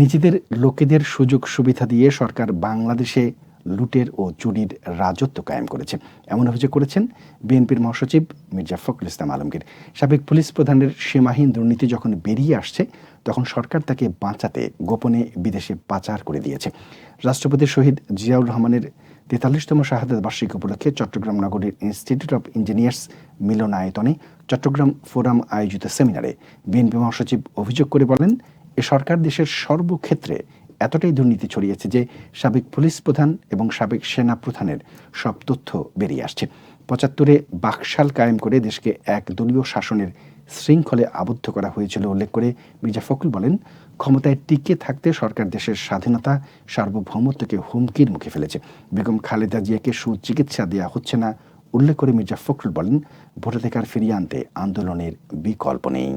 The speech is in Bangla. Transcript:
নিজেদের লোকেদের সুযোগ সুবিধা দিয়ে সরকার বাংলাদেশে লুটের ও চুরির রাজত্ব কায়েম করেছে। এমন অভিযোগ করেছেন বিএনপির মহাসচিব মির্জা ফখরুল ইসলাম আলমগীর। সাবেক পুলিশ প্রধানের সীমাহীন দুর্নীতি যখন বেরিয়ে আসছে, তখন সরকার তাকে বাঁচাতে গোপনে বিদেশে পাচার করে দিয়েছে। রাষ্ট্রপতি শহীদ জিয়াউর রহমানের তেতাল্লিশতম শাহাদাত বার্ষিকী উপলক্ষে চট্টগ্রাম নগরীর ইনস্টিটিউট অব ইঞ্জিনিয়ার্স মিলনায়তনে চট্টগ্রাম ফোরাম আয়োজিত সেমিনারে বিএনপি মহাসচিব অভিযোগ করে বলেন এ সরকার দেশের সর্বক্ষেত্রে এতটাই দুর্নীতি ছড়িয়েছে যে সাবেক পুলিশ প্রধান এবং সাবেক সেনা প্রধানের সব তথ্য বেরিয়ে আসছে। পঁচাত্তরে বাকশাল কায়েম করে দেশকে এক দলীয় শাসনের শৃঙ্খলে আবদ্ধ করা হয়েছিল উল্লেখ করে মির্জা ফখরুল বলেন, ক্ষমতায় টিকে থাকতে সরকার দেশের স্বাধীনতা, সার্বভৌমত্বকে হুমকির মুখে ফেলেছে। বেগম খালেদা জিয়াকে সুচিকিৎসা দেওয়া হচ্ছে না, উল্লেখ করে মির্জা ফখরুল বলেন, ভোটাধিকার ফিরিয়ে আনতে আন্দোলনের বিকল্প নেই।